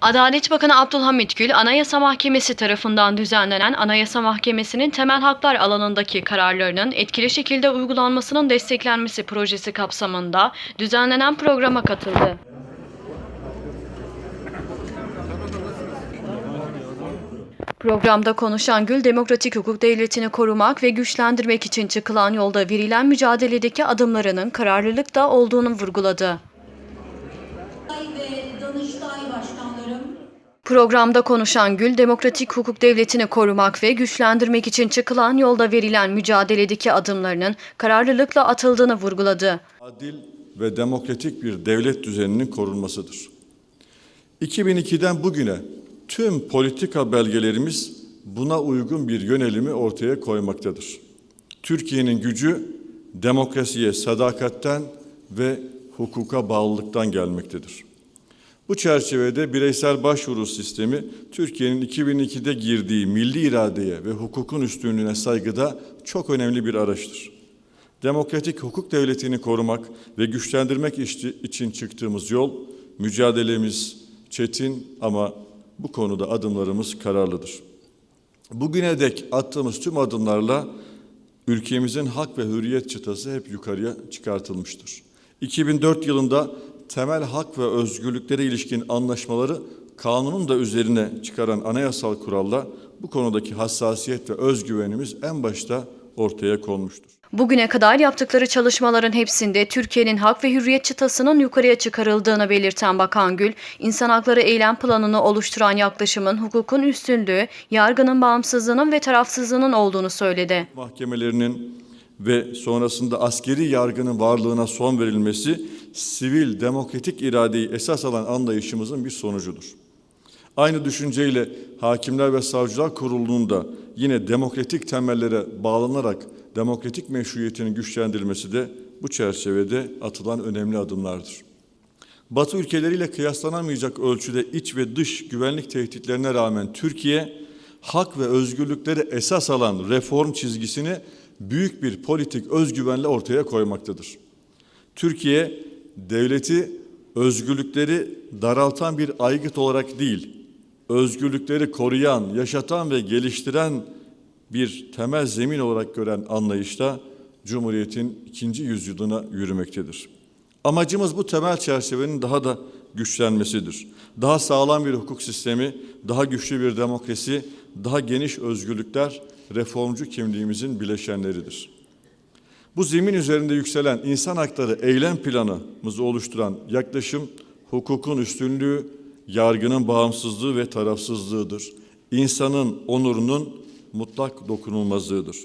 Adalet Bakanı Abdülhamit Gül, Anayasa Mahkemesi tarafından düzenlenen Anayasa Mahkemesi'nin temel haklar alanındaki kararlarının etkili şekilde uygulanmasının desteklenmesi projesi kapsamında düzenlenen programa katıldı. Programda konuşan Gül, demokratik hukuk devletini korumak ve güçlendirmek için çıkılan yolda verilen mücadeledeki adımlarının kararlılıkta olduğunu vurguladı. Ve Danıştay başkanlarım, Programda konuşan Gül, demokratik hukuk devletini korumak ve güçlendirmek için çıkılan yolda verilen mücadeledeki adımlarının kararlılıkla atıldığını vurguladı. adil ve demokratik bir devlet düzeninin korunmasıdır. 2002'den bugüne tüm politika belgelerimiz buna uygun bir yönelimi ortaya koymaktadır. Türkiye'nin gücü demokrasiye sadakatten ve hukuka bağlılıktan gelmektedir. Bu çerçevede bireysel başvuru sistemi Türkiye'nin 2002'de girdiği milli iradeye ve hukukun üstünlüğüne saygıda çok önemli bir araçtır. Demokratik hukuk devletini korumak ve güçlendirmek için çıktığımız yol, mücadelemiz çetin ama bu konuda adımlarımız kararlıdır. Bugüne dek attığımız tüm adımlarla ülkemizin hak ve hürriyet çıtası hep yukarıya çıkartılmıştır. 2004 yılında temel hak ve özgürlüklere ilişkin anlaşmaları kanunun da üzerine çıkaran anayasal kuralla bu konudaki hassasiyet ve özgüvenimiz en başta ortaya konmuştur. Bugüne kadar yaptıkları çalışmaların hepsinde Türkiye'nin hak ve hürriyet çıtasının yukarıya çıkarıldığını belirten Bakan Gül, insan hakları eylem planını oluşturan yaklaşımın hukukun üstünlüğü, yargının bağımsızlığının ve tarafsızlığının olduğunu söyledi. mahkemelerinin ve sonrasında askeri yargının varlığına son verilmesi sivil demokratik iradeyi esas alan anlayışımızın bir sonucudur. Aynı düşünceyle Hakimler ve Savcılar Kurulu'nun da yine demokratik temellere bağlanarak demokratik meşruiyetinin güçlendirilmesi de bu çerçevede atılan önemli adımlardır. Batı ülkeleriyle kıyaslanamayacak ölçüde iç ve dış güvenlik tehditlerine rağmen Türkiye hak ve özgürlükleri esas alan reform çizgisini büyük bir politik özgüvenle ortaya koymaktadır. Türkiye devleti özgürlükleri daraltan bir aygıt olarak değil, özgürlükleri koruyan, yaşatan ve geliştiren bir temel zemin olarak gören anlayışta Cumhuriyet'in ikinci yüzyılına yürümektedir. Amacımız bu temel çerçevenin daha da güçlenmesidir. Daha sağlam bir hukuk sistemi, daha güçlü bir demokrasi, daha geniş özgürlükler reformcu kimliğimizin bileşenleridir. Bu zemin üzerinde yükselen insan hakları eylem planımızı oluşturan yaklaşım hukukun üstünlüğü, yargının bağımsızlığı ve tarafsızlığıdır. İnsanın onurunun mutlak dokunulmazlığıdır.